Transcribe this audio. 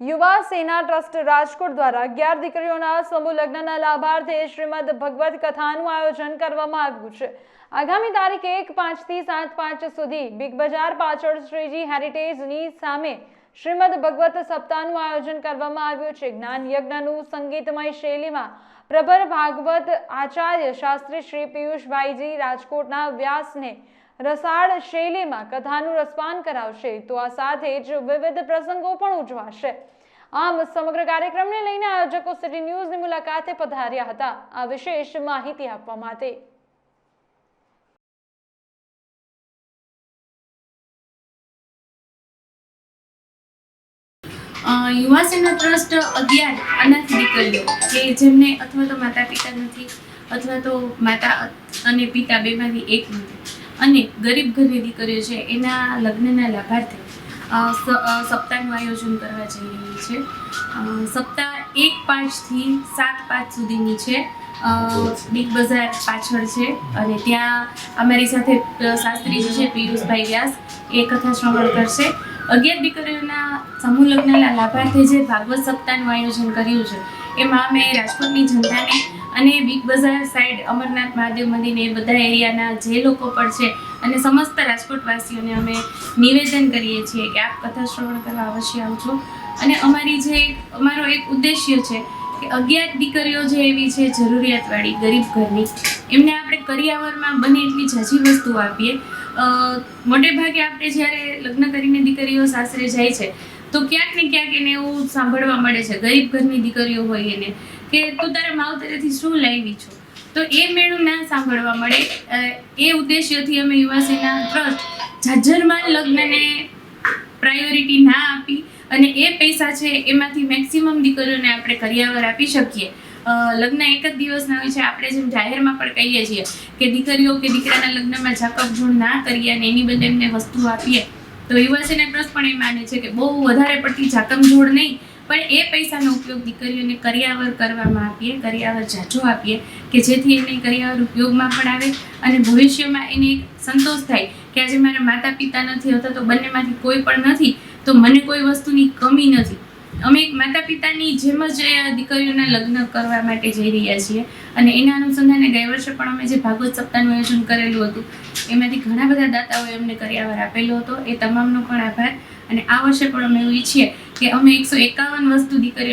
યુવા સેના ટ્રસ્ટ રાજકોટ દ્વારા અગિયાર દીકરીઓના સમૂહ લગ્નના લાભાર્થે શ્રીમદ ભગવત કથાનું આયોજન કરવામાં આવ્યું છે. આગામી તારીખ એક પાંચથી સાત પાંચ સુધી બિગ બજાર પાછળ શ્રીજી હેરિટેજની સામે શ્રીમદ ભગવત સપ્તાહનું આયોજન કરવામાં આવ્યું છે. જ્ઞાન યજ્ઞનું સંગીતમય શૈલીમાં પ્રભર ભાગવત આચાર્ય શાસ્ત્રી શ્રી પિયુષભાઈજી રાજકોટના વ્યાસને રસાળ શૈલીમાં કથાનું રસપાન કરાવશે, તો આ સાથે જ વિવિધ પ્રસંગો પણ ઉજવાશે. આમ સમગ્ર કાર્યક્રમને લઈને આયોજકો સિટી ન્યૂઝની મુલાકાતે પધાર્યા હતા. આ વિશેષ માહિતી આપવા માટે. યુવા સેના ટ્રસ્ટ અગિયાર અનાથ દીકરીઓ, કે જેમને અથવા તો માતા પિતા નથી, અથવા તો માતા અને પિતા બેમાંથી એક નથી. અને ગરીબ ઘરની દીકરીઓ છે, એના લગ્નના લાભાર્થે સપ્તાહનું આયોજન કરવા જઈ રહી છે. સપ્તાહ એક પાંચથી સાત પાંચ સુધીની છે. બિગ બજાર પાછળ છે અને ત્યાં અમારી સાથે શાસ્ત્રીજી છે, પિયુષભાઈ વ્યાસ, એ કથા શ્રવણ કરશે. અગિયાર દીકરીઓના સમૂહ લગ્નના લાભાર્થે જે ભાગવત સપ્તાહનું આયોજન કર્યું છે એમાં અમે રાજકોટની જનતાને અને બિગ બજાર સાઈડ અમરનાથ મહાદેવ મંદિર એ બધા એરિયાના જે લોકો પણ છે અને સમસ્ત રાજકોટવાસીઓને અમે નિવેદન કરીએ છીએ કે આપ કથા શ્રવણ કરવા અવશ્ય આવજો. અને અમારી જે, અમારો એક ઉદ્દેશ્ય છે કે અગિયાર દીકરીઓ જે એવી છે જરૂરિયાતવાળી, ગરીબ ઘરની, એમને આપણે કરિયાવરમાં બને એટલી ઝાઝી વસ્તુ આપીએ. મોટે ભાગે આપણે જ્યારે લગ્ન કરીને દીકરીઓ સાસરે જાય છે તો ક્યાંક ને ક્યાંક એને એવું સાંભળવા મળે છે, ગરીબ ઘરની દીકરીઓ હોય એને, કે તું તારા માવતરેથી શું લાવી છો? તો એ મેળું ના સાંભળવા મળે. એ ઉદ્દેશ્યથી અમે યુવા સેના ટ્રસ્ટ ઝાઝરમાન લગ્નને પ્રાયોરિટી ના આપી અને એ પૈસા છે એમાંથી મેક્સિમમ દીકરીઓને આપણે કરિયાવર આપી શકીએ. લગ્ન એક જ દિવસના હોય છે. આપણે જેમ જાહેરમાં પણ કહીએ છીએ કે દીકરીઓ કે દીકરાના લગ્નમાં ઝાકપ ઝૂણ ના કરીએ અને એની બદલે એમને વસ્તુ આપીએ. તો યુવા સેના ટ્રસ્ટ પણ એ માને છે કે બહુ વધારે પડતી ઝાકમઝોડ નહીં, પણ એ પૈસાનો ઉપયોગ દીકરીઓને કરિયાવર કરવામાં આપીએ, કરિયાવર ઝાઝો આપીએ, કે જેથી એને કરિયાવર ઉપયોગમાં પણ આવે અને ભવિષ્યમાં એને એક સંતોષ થાય કે આજે મારા માતા પિતા નથી અથવા તો બંનેમાંથી કોઈ પણ નથી, તો મને કોઈ વસ્તુની કમી નથી. અમે એક માતા પિતાની જેમ જ દીકરીઓના લગ્ન કરવા માટે જઈ રહ્યા છીએ. અને એના અનુસંધાને ગયા વર્ષે પણ અમે જે ભાગવત સપ્તાહનું આયોજન કરેલું હતું, એમાંથી ઘણા બધા દાતાઓએ અમને કર્યાવર આપેલો હતો. એ તમામનો પણ આભાર. અને આ વર્ષે પણ અમે એવું ઈચ્છીએ કે અમે એકસો એકાવન વસ્તુ દીકરીઓ